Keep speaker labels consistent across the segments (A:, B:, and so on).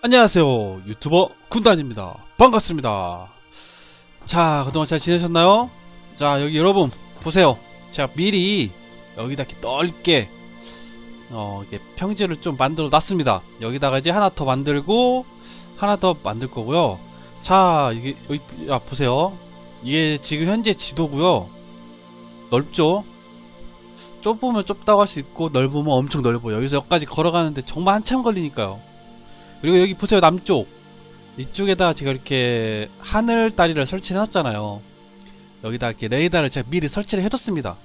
A: 안녕하세요 유튜버 군단입니다. 반갑습니다. 자 그동안 잘 지내셨나요? 자 여기 여러분 보세요. 제가 미리 여기다 이렇게 넓게 어 이게 평지를 좀 만들어 놨습니다. 여기다가 이제 하나 더 만들고 하나 더 만들 거고요. 자 이게 여기 야 보세요. 이게 지금 현재 지도고요. 넓죠? 좁으면 좁다고 할 수 있고 넓으면 엄청 넓어요 여기서 여기까지 걸어가는데 정말 한참 걸리니까요 그리고 여기 보세요 남쪽. 이쪽에다 제가 이렇게 하늘 다리를 설치해 놨잖아요. 여기다 이렇게 레이더를 제가 미리 설치를 해뒀습니다.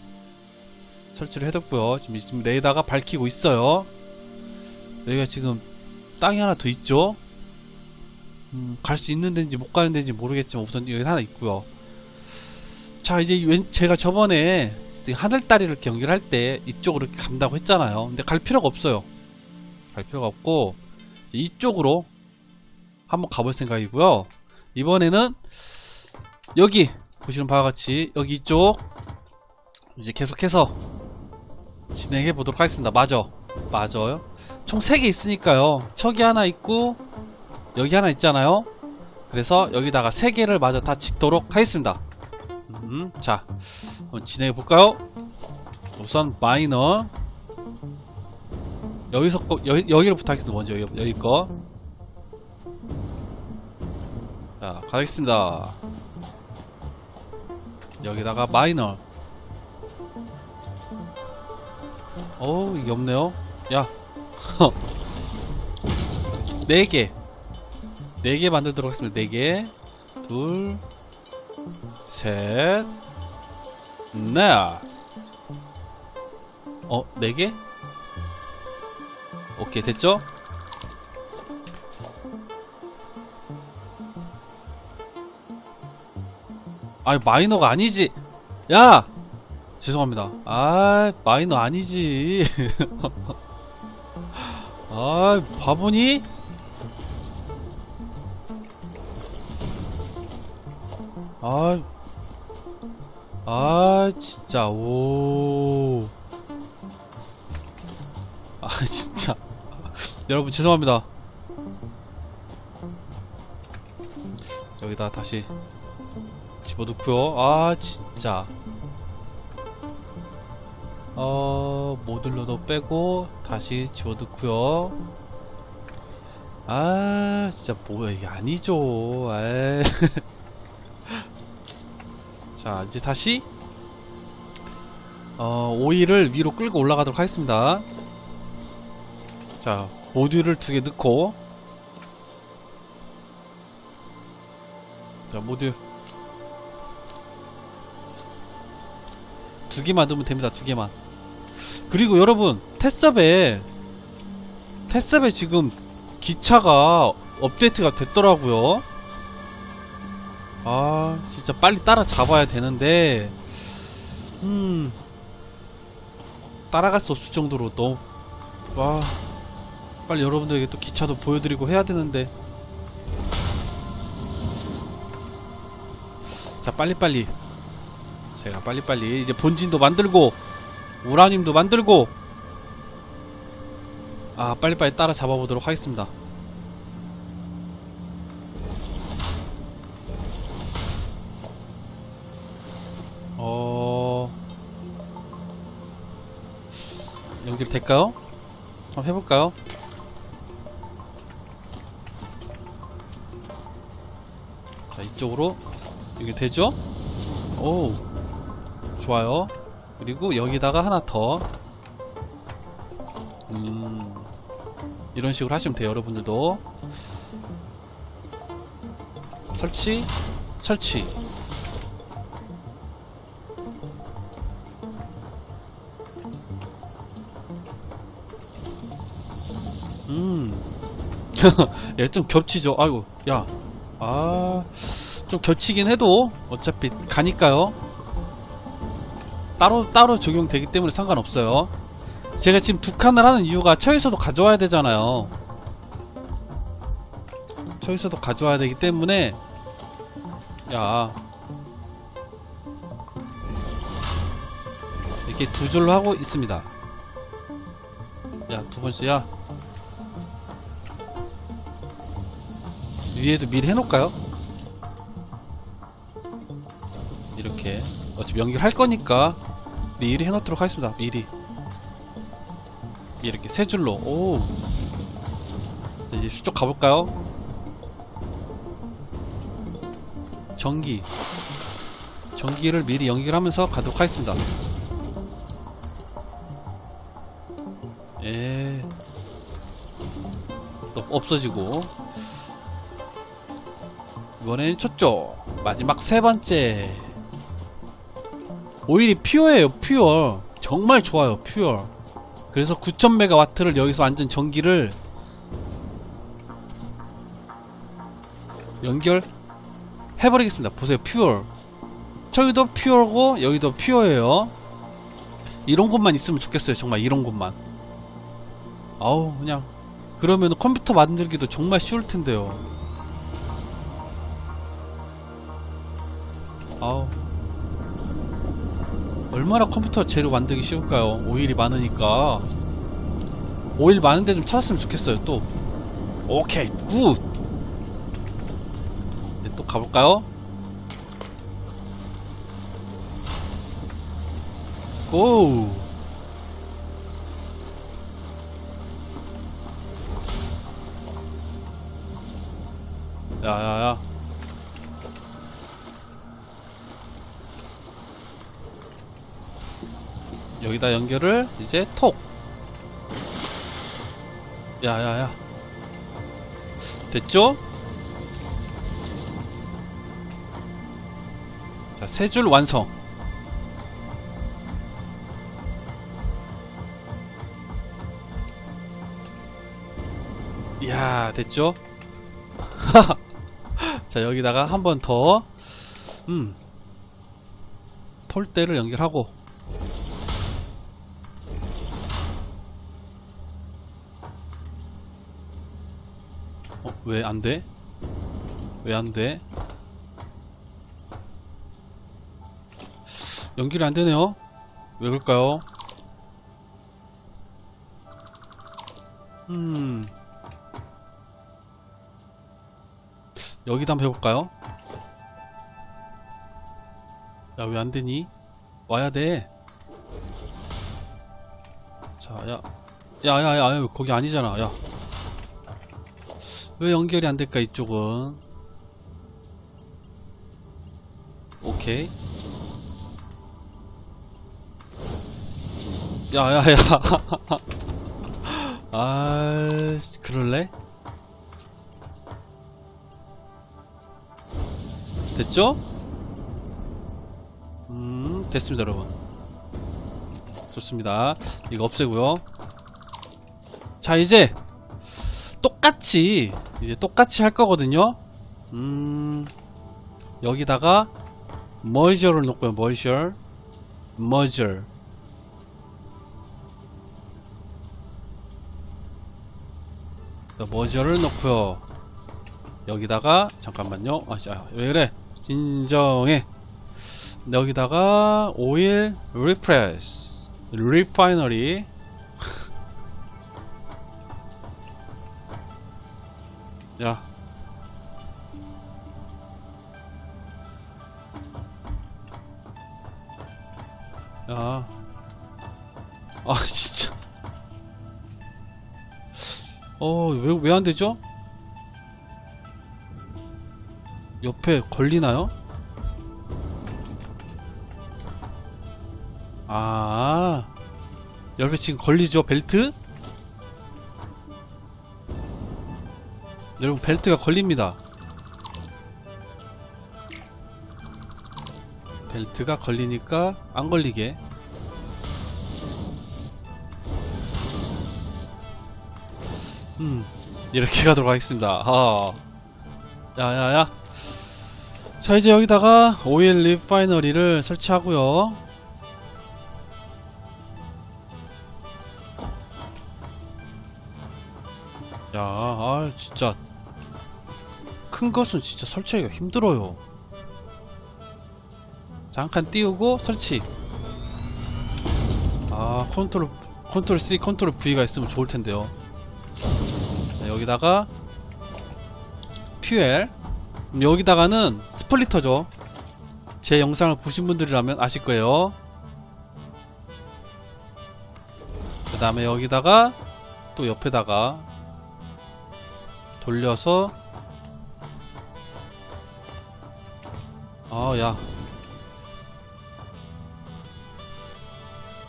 A: 설치를 해뒀고요. 지금, 지금 레이더가 밝히고 있어요. 여기가 지금 땅이 하나 더 있죠? 음, 갈 수 있는 데인지 못 가는 데인지 모르겠지만 우선 여기 하나 있고요. 자 이제 왼, 제가 저번에 하늘다리를 연결할 때 이쪽으로 간다고 했잖아요. 근데 갈 필요가 없어요. 갈 필요가 없고 이쪽으로 한번 가볼 생각이고요. 이번에는 여기 보시는 바와 같이 여기 이쪽 이제 계속해서 진행해 보도록 하겠습니다. 맞아, 맞아요. 총 3개 있으니까요. 저기 하나 있고 여기 하나 있잖아요. 그래서 여기다가 3개를 마저 다 짓도록 하겠습니다. 음, 자, 진행해 볼까요? 우선 마이너 여기서 거, 여, 여기로부터 하겠습니다. 먼저 여기, 여기 거. 자, 가겠습니다. 여기다가 마이너. 어우, 이게 없네요. 야. 네 개. 네 개 만들도록 하겠습니다. 네 개. 둘, 셋, 넷. 어, 네 개? 오케이 됐죠? 아 마이너가 아니지 야 죄송합니다 아 마이너 아니지 아 바보니 아, 아, 진짜, 오. 아, 진짜. 여러분, 죄송합니다. 여기다 다시 집어넣고요. 아, 진짜. 어, 모듈러도 빼고, 다시 집어넣고요. 아, 진짜, 뭐야, 이게 아니죠. 에이. 자, 이제 다시, 어, 오일을 위로 끌고 올라가도록 하겠습니다. 자, 모듈을 두 개 넣고, 자, 모듈. 두 개만 넣으면 됩니다, 두 개만. 그리고 여러분, 테스업에, 테스업에 지금 기차가 업데이트가 됐더라고요. 아, 진짜 빨리 따라잡아야 되는데, 음, 따라갈 수 없을 정도로 너무, 와, 빨리 여러분들에게 또 기차도 보여드리고 해야 되는데, 자, 빨리빨리. 제가 빨리빨리, 이제 본진도 만들고, 우라늄도 만들고, 아, 빨리빨리 따라 잡아 보도록 하겠습니다. 어... 연결 될까요? 한번 해볼까요? 이쪽으로 연결 되죠? 오 좋아요 그리고 여기다가 하나 더 음, 이런 식으로 하시면 돼요 여러분들도 설치 설치 음. 얘좀 겹치죠. 아이고, 야. 아, 좀 겹치긴 해도 어차피 가니까요. 따로, 따로 적용되기 때문에 상관없어요. 제가 지금 두 칸을 하는 이유가 처에서도 가져와야 되잖아요. 처에서도 가져와야 되기 때문에, 야. 이렇게 두 줄로 하고 있습니다. 야, 두 번째, 야. 위에도 미리 해놓을까요? 이렇게 어차피 연결할 거니까 미리 해놓도록 하겠습니다. 미리. 이렇게 세 줄로. 오. 자, 이제 수쪽 가볼까요? 전기. 전기를 미리 연결하면서 가도록 하겠습니다. 예. 또 없어지고. 이번엔 첫쪽. 마지막 세 번째 오일이 퓨어예요 퓨어. 정말 좋아요 퓨어. 그래서 9000메가와트를 여기서 완전 전기를 연결 해버리겠습니다. 보세요 퓨어. 저기도 퓨어고 여기도 퓨어예요. 이런 곳만 있으면 좋겠어요 정말 이런 곳만. 아우 그냥. 그러면 컴퓨터 만들기도 정말 쉬울 텐데요. 아우 얼마나 컴퓨터 재료 만들기 쉬울까요? 오일이 많으니까. 오일 많은데 좀 찾았으면 좋겠어요 또. 오케이 굿! 이제 또 가볼까요? 고 야야야 여기다 연결을 이제 톡 야야야 됐죠? 자 세 줄 완성 이야 됐죠? 자 여기다가 한 번 더 음. 폴대를 연결하고 왜 안 돼? 왜 안 돼? 연결이 안 되네요. 왜 그럴까요? 음. 여기다 한번 해볼까요? 야, 왜 안 되니? 와야 돼. 자, 야. 야, 야, 야, 야, 거기 아니잖아, 야. 왜 연결이 안 될까, 이쪽은? 오케이. 야, 야, 야. 아, 그럴래? 됐죠? 음, 됐습니다, 여러분. 좋습니다. 이거 없애고요. 자, 이제 똑같이 이제 똑같이 할 거거든요. 음, 여기다가 머저를 놓고요. 머저, 머저. 머저를 놓고요. 여기다가 잠깐만요. 아, 자, 왜 그래? 진정해. 여기다가 오일 리프레스 리파이너리 야 야. 아, 진짜. 어, 왜, 왜 안 되죠? 옆에 걸리나요? 아, 옆에 지금 걸리죠, 벨트? 여러분, 벨트가 걸립니다. 벨트가 걸리니까 안 걸리게. 음, 이렇게 가도록 하겠습니다. 아, 야야야. 자, 이제 여기다가 오일 리파이너리를 설치하고요. 야, 아, 진짜 큰 것은 진짜 설치하기가 힘들어요. 잠깐 띄우고 설치. 아, 컨트롤 컨트롤 C, 컨트롤 V가 있으면 좋을 텐데요. 자, 여기다가 퓨엘 음, 여기다가는 스플리터죠 제 영상을 보신 분들이라면 아실 거예요 그 다음에 여기다가 또 옆에다가 돌려서 아 야.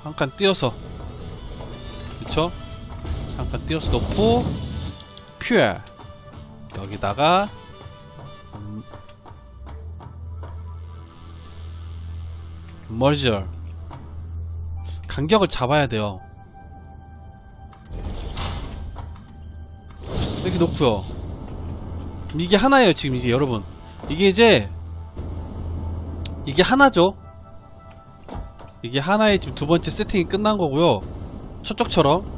A: 한 칸 띄어서. 그쵸? 한 칸 띄어서 놓고 퓨엘 여기다가 음, 머저 간격을 잡아야 돼요. 이렇게 놓고요. 이게 하나예요 지금 이게 여러분. 이게 이제 이게 하나죠? 이게 하나의 지금 두 번째 세팅이 끝난 거고요. 저쪽처럼.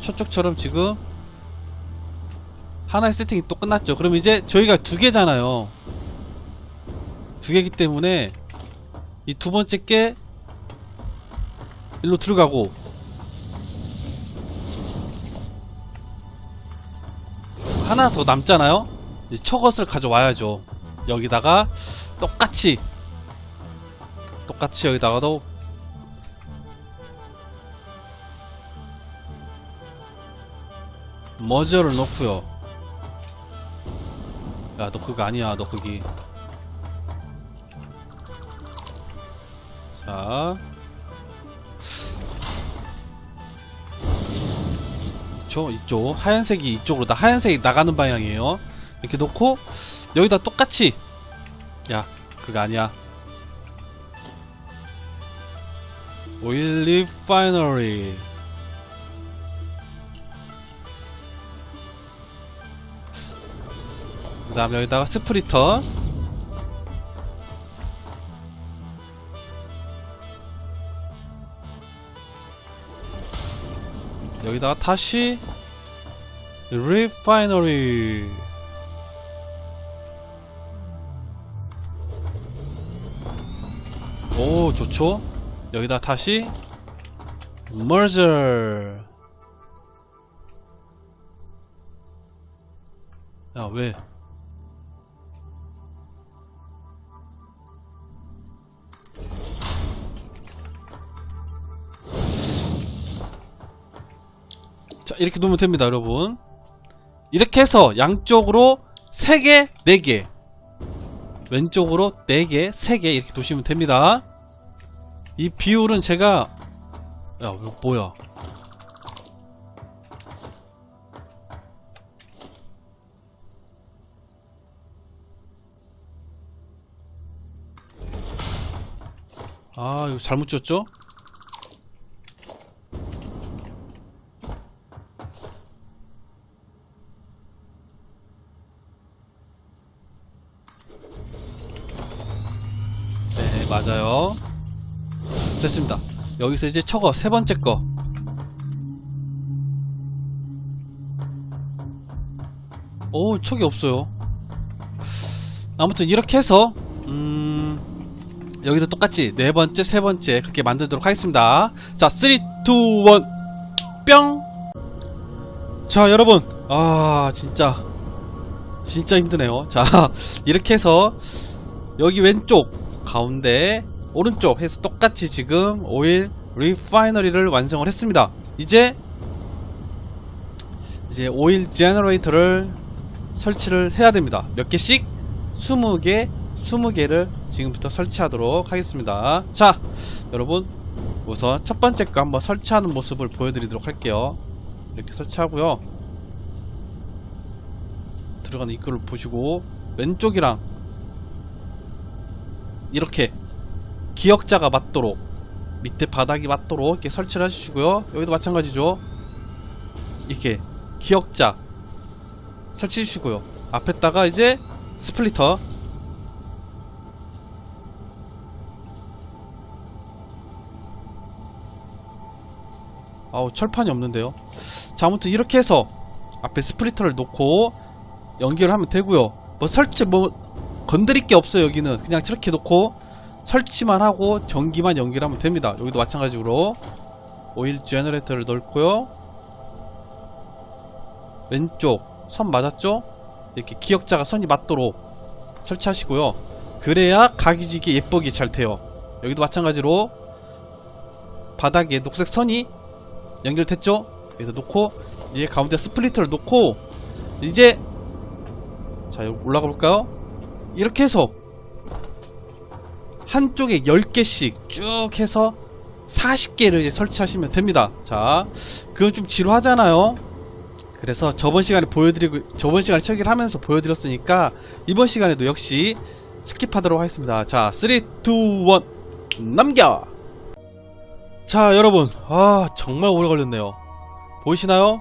A: 저쪽처럼 지금 하나의 세팅이 또 끝났죠. 그럼 이제 저희가 두 개잖아요. 두 개기 때문에 이 두 번째 게 일로 들어가고. 하나 더 남잖아요? 이제 저것을 가져와야죠 여기다가 똑같이 똑같이 여기다가도 머저를 넣고요. 야 너 그거 아니야 너 거기. 자. 이쪽 이쪽 하얀색이 이쪽으로 다 하얀색이 나가는 방향이에요 이렇게 놓고 여기다 똑같이. 야 그거 아니야. 오일 리파이너리 그 다음에 여기다가 스프리터. 여기다가 다시. 리파이너리 오 좋죠? 여기다 다시. Merger. 야 왜? 자 이렇게 놓으면 됩니다 여러분. 이렇게 해서 양쪽으로 3개 4개. 왼쪽으로 4개 3개 이렇게 두시면 됩니다 이 비율은 제가 야 뭐야 아 이거 잘못 줬죠? 네 맞아요 됐습니다. 여기서 이제 저거 세 번째 거. 오, 촉이 없어요. 아무튼 이렇게 해서 음, 여기도 똑같이 네 번째, 세 번째 그렇게 만들도록 하겠습니다. 자, 3, 2, 1, 뿅. 자, 여러분, 아 진짜 진짜 힘드네요. 자, 이렇게 해서 여기 왼쪽 가운데 오른쪽 해서 똑같이 지금 오일 리파이너리를 완성을 했습니다. 이제 이제 오일 제너레이터를 설치를 해야 됩니다. 몇 개씩? 20개, 20개를 지금부터 설치하도록 하겠습니다. 자, 여러분 우선 첫 번째 거 한번 설치하는 모습을 보여드리도록 할게요. 이렇게 설치하고요. 들어가는 입구를 보시고 왼쪽이랑 이렇게 기역자가 맞도록 밑에 바닥이 맞도록 이렇게 설치를 해주시고요. 여기도 마찬가지죠. 이렇게 기역자 설치해 주시고요. 앞에다가 이제 스플리터. 아우 철판이 없는데요. 자 아무튼 이렇게 해서 앞에 스플리터를 놓고 연결을 하면 되고요. 뭐 설치 뭐 건드릴 게 없어요 여기는. 그냥 저렇게 놓고 설치만 하고 전기만 연결하면 됩니다. 여기도 마찬가지로 오일 제너레이터를 넣고요. 왼쪽 선 맞았죠? 이렇게 기역자가 선이 맞도록 설치하시고요. 그래야 각이지기 예쁘게 잘 돼요. 여기도 마찬가지로 바닥에 녹색 선이 연결됐죠? 여기서 놓고 이제 가운데 스플리터를 놓고 이제 자 올라가 볼까요? 이렇게 해서 한쪽에 10개씩 쭉 해서 40개를 이제 설치하시면 됩니다. 자, 그건 좀 지루하잖아요. 그래서 저번 시간에 보여드리고, 저번 시간에 처리를 하면서 보여드렸으니까, 이번 시간에도 역시 스킵하도록 하겠습니다. 자, 3, 2, 1, 남겨! 자, 여러분. 아, 정말 오래 걸렸네요. 보이시나요?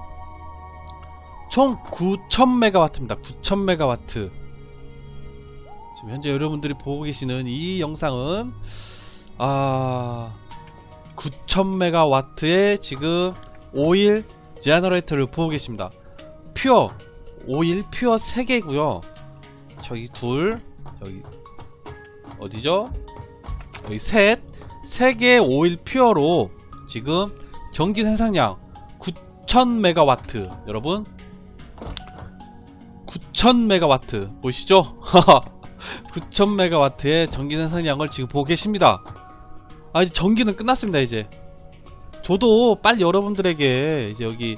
A: 총 9000메가와트입니다. 9000메가와트. 지금 현재 여러분들이 보고 계시는 이 영상은, 아, 9000메가와트의 지금 오일 제너레이터를 보고 계십니다. 퓨어 오일 퓨어 3개고요. 저기 둘, 여기 어디죠? 여기 셋, 3개의 오일 퓨어로 지금 전기 생산량 9000메가와트 여러분 9000메가와트 보이시죠? 9000메가와트의 전기 생산량을 지금 보고 계십니다. 아 이제 전기는 끝났습니다 이제. 저도 빨리 여러분들에게 이제 여기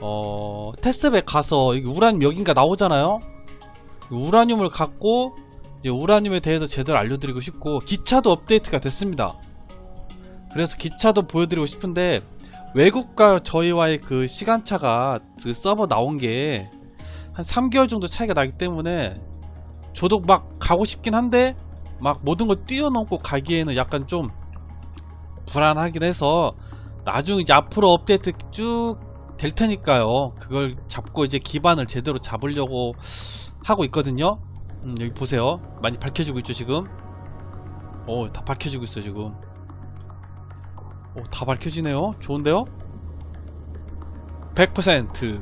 A: 어 테스트백 가서 여기 우라늄 여긴가 나오잖아요? 우라늄을 갖고 이제 우라늄에 대해서 제대로 알려드리고 싶고 기차도 업데이트가 됐습니다. 그래서 기차도 보여드리고 싶은데 외국과 저희와의 그 시간차가 그 서버 나온 게 한 3개월 정도 차이가 나기 때문에 저도 막 가고 싶긴 한데 막 모든 걸 뛰어넘고 가기에는 약간 좀 불안하긴 해서 나중 이제 앞으로 업데이트 쭉 될 테니까요. 그걸 잡고 이제 기반을 제대로 잡으려고 하고 있거든요. 음, 여기 보세요. 많이 밝혀지고 있죠 지금. 오, 다 밝혀지고 있어 지금. 오, 다 밝혀지네요. 좋은데요? 100%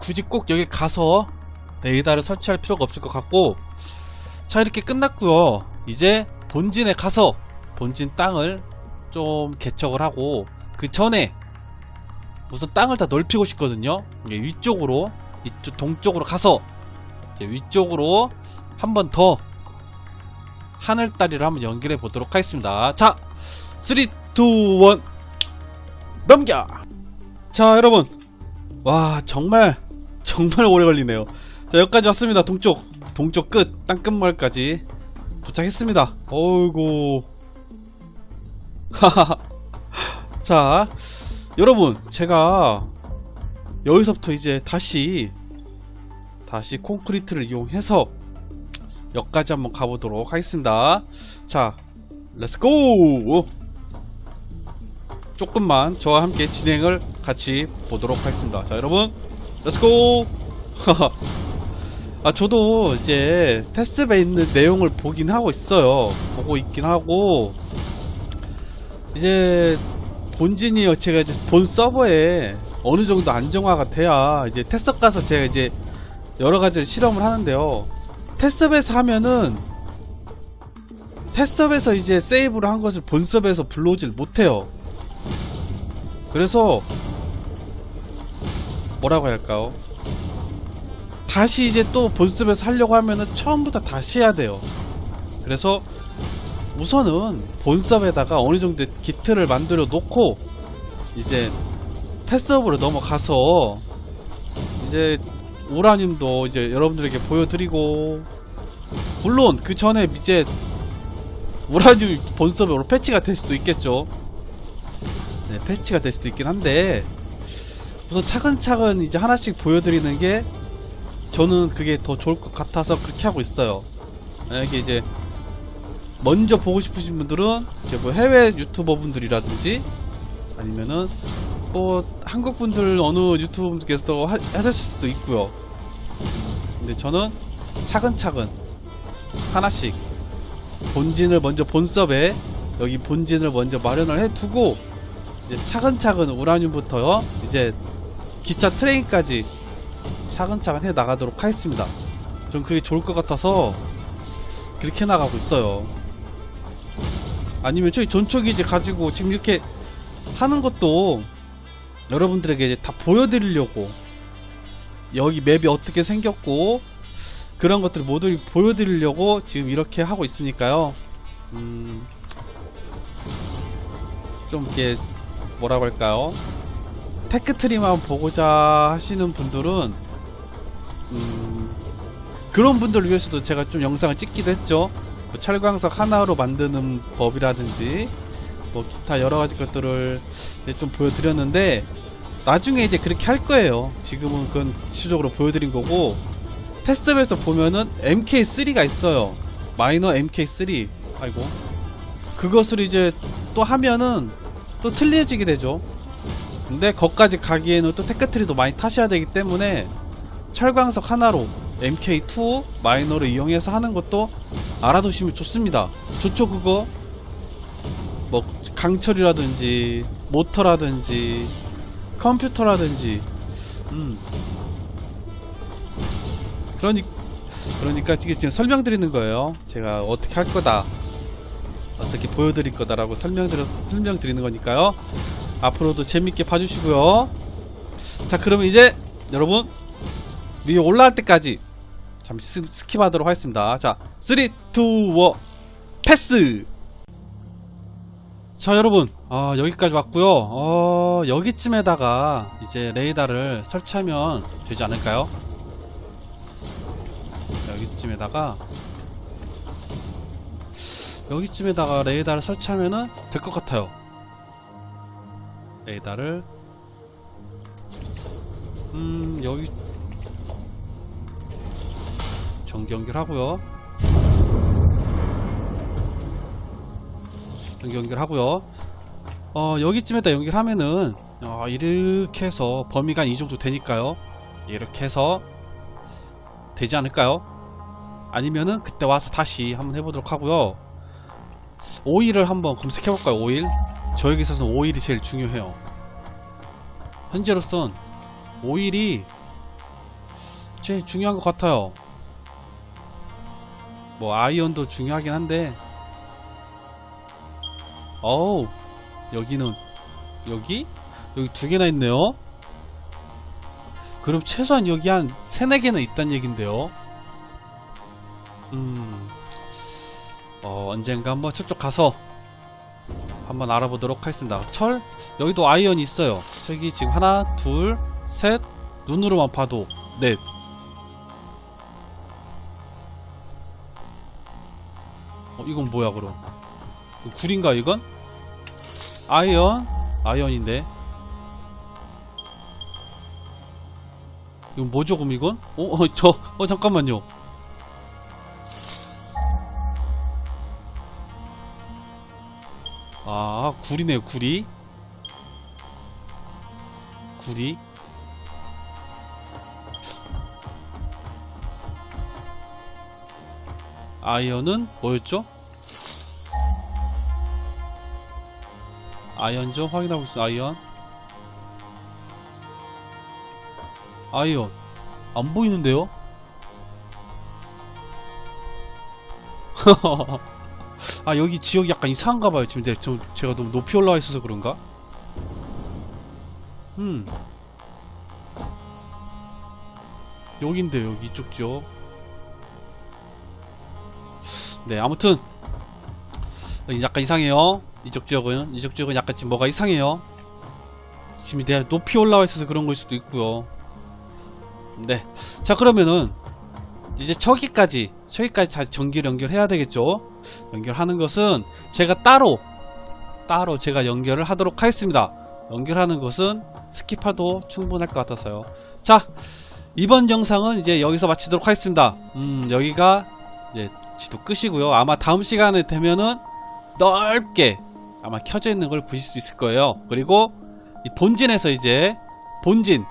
A: 굳이 꼭 여기 가서 레이더를 설치할 필요가 없을 것 같고 자 이렇게 끝났고요. 이제 본진에 가서 본진 땅을 좀 개척을 하고 그 전에 우선 땅을 다 넓히고 싶거든요. 위쪽으로 이쪽 동쪽으로 가서 위쪽으로 한 번 더 하늘다리를 한번 연결해 보도록 하겠습니다. 자 3, 2, 1 넘겨! 자 여러분. 와 정말 정말 오래 걸리네요 자 여기까지 왔습니다. 동쪽. 동쪽 끝. 땅끝마을까지 도착했습니다. 어이구. 하하하. 자 여러분 제가 여기서부터 이제 다시 다시 콘크리트를 이용해서 여기까지 한번 가보도록 하겠습니다. 자 렛츠고 조금만 저와 함께 진행을 같이 보도록 하겠습니다. 자 여러분 렛츠고 아 저도 이제 테스트에 있는 내용을 보긴 하고 있어요. 보고 있긴 하고. 이제 본진이 제가 이제 본 서버에 어느 정도 안정화가 돼야 이제 테스트 가서 제가 이제 여러 가지를 실험을 하는데요. 테스트에서 하면은 테스트에서 이제 세이브를 한 것을 본 서버에서 불러오질 못해요. 그래서 뭐라고 할까요 다시 이제 또 본습에서 하려고 하면은 처음부터 다시 해야 돼요. 그래서 우선은 본섭에다가 어느 정도 기틀을 만들어 놓고 이제 테스업으로 넘어가서 이제 우라늄도 이제 여러분들에게 보여드리고 물론 그 전에 이제 우라늄 본섭으로 패치가 될 수도 있겠죠. 네, 패치가 될 수도 있긴 한데 우선 차근차근 이제 하나씩 보여드리는 게 저는 그게 더 좋을 것 같아서 그렇게 하고 있어요. 이게 이제 먼저 보고 싶으신 분들은 이제 뭐 해외 유튜버 분들이라든지 아니면은 뭐 한국 분들 어느 유튜버 분들께서 하- 하실 수도 있고요. 근데 저는 차근차근 하나씩 본진을 먼저 본섭에 여기 본진을 먼저 마련을 해두고 이제 차근차근 우라늄부터요 이제 기차 트레인까지 차근차근 해 나가도록 하겠습니다. 전 그게 좋을 것 같아서 그렇게 나가고 있어요. 아니면 저기 전초기지 가지고 지금 이렇게 하는 것도 여러분들에게 이제 다 보여드리려고 여기 맵이 어떻게 생겼고 그런 것들을 모두 보여드리려고 지금 이렇게 하고 있으니까요. 음, 좀 이렇게 뭐라고 할까요? 테크트리만 보고자 하시는 분들은 음, 그런 분들을 위해서도 제가 좀 영상을 찍기도 했죠. 뭐 철광석 하나로 만드는 법이라든지 뭐 기타 여러 가지 것들을 좀 보여드렸는데 나중에 이제 그렇게 할 거예요. 지금은 그건 시적으로 보여드린 거고 테스트에서 보면은 MK3가 있어요. 마이너 MK3. 아이고. 그것을 이제 또 하면은 또 틀려지게 되죠. 근데 거기까지 가기에는 또 테크트리도 많이 타셔야 되기 때문에 철광석 하나로 MK2 마이너를 이용해서 하는 것도 알아두시면 좋습니다. 좋죠 그거? 뭐 강철이라든지 모터라든지 컴퓨터라든지 음 그러니 그러니까 지금 지금 설명드리는 거예요. 제가 어떻게 할 거다, 어떻게 보여드릴 거다라고 설명드려 설명드리는 거니까요. 앞으로도 재밌게 봐주시고요. 자, 그러면 이제 여러분 위에 올라갈 때까지 잠시 스, 스킵하도록 하겠습니다. 자, 3, 2, 1, 패스! 자, 여러분, 어, 여기까지 왔고요. 어, 여기쯤에다가 이제 레이더를 설치하면 되지 않을까요? 여기쯤에다가 여기쯤에다가 레이더를 설치하면은 될 것 같아요. 레이더를 음 여기 전기 연결하고요. 전기 연결하고요. 어 여기쯤에다 연결하면은 어, 이렇게 해서 범위가 이 정도 되니까요. 이렇게 해서 되지 않을까요? 아니면은 그때 와서 다시 한번 해보도록 하고요. 오일을 한번 검색해볼까요? 오일? 저에게 있어서는 오일이 제일 중요해요. 현재로선 오일이 제일 중요한 것 같아요. 뭐 아이언도 중요하긴 한데 어우 여기는 여기? 여기 두 개나 있네요. 그럼 최소한 여기 한 세네 개는 있단 얘긴데요. 음, 어, 언젠가 한번 저쪽 가서 한번 알아보도록 하겠습니다. 철? 여기도 아이언이 있어요. 저기 지금 하나, 둘, 셋, 눈으로만 봐도 넷. 어, 이건 뭐야, 그럼? 이거 굴인가, 이건? 아이언? 아이언인데. 이건 뭐죠, 그럼 이건? 어, 어, 저, 어, 잠깐만요. 아, 구리네요, 구리. 구 아이언은 뭐였죠? 아이언 좀 확인하고 있어, 아이언. 아이언. 안 보이는데요? 아 여기 지역이 약간 이상한가 봐요 지금 내, 저, 제가 너무 높이 올라와 있어서 그런가? 음 여긴데 여기 이쪽 지역 네 아무튼 약간 이상해요. 이쪽 지역은 이쪽 지역은 약간 지금 뭐가 이상해요. 지금 내가 높이 올라와 있어서 그런 걸 수도 있고요. 네자 그러면은 이제 저기까지 저기까지 다시 전기를 연결해야 되겠죠? 연결하는 것은 제가 따로 따로 제가 연결을 하도록 하겠습니다. 연결하는 것은 스킵해도 충분할 것 같아서요. 자 이번 영상은 이제 여기서 마치도록 하겠습니다. 음 여기가 이제 지도 끝이고요 아마 다음 시간에 되면은 넓게 아마 켜져 있는 걸 보실 수 있을 거예요 그리고 이 본진에서 이제 본진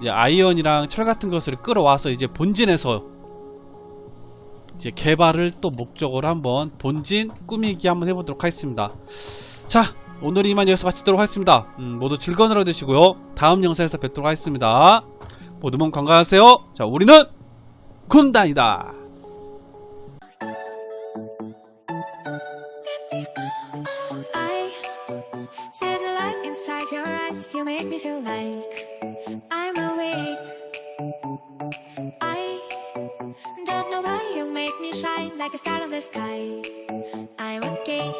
A: 이제 아이언이랑 철 같은 것을 끌어와서 이제 본진에서 이제 개발을 또 목적으로 한번 본진 꾸미기 한번 해보도록 하겠습니다. 자, 오늘 이만 여기서 마치도록 하겠습니다. 음, 모두 즐거운 하루 되시고요. 다음 영상에서 뵙도록 하겠습니다. 모두 몸 건강하세요. 자, 우리는 군단이다.
B: make me feel like I'm awake. I don't know why you make me shine like a star in the sky. I'm okay.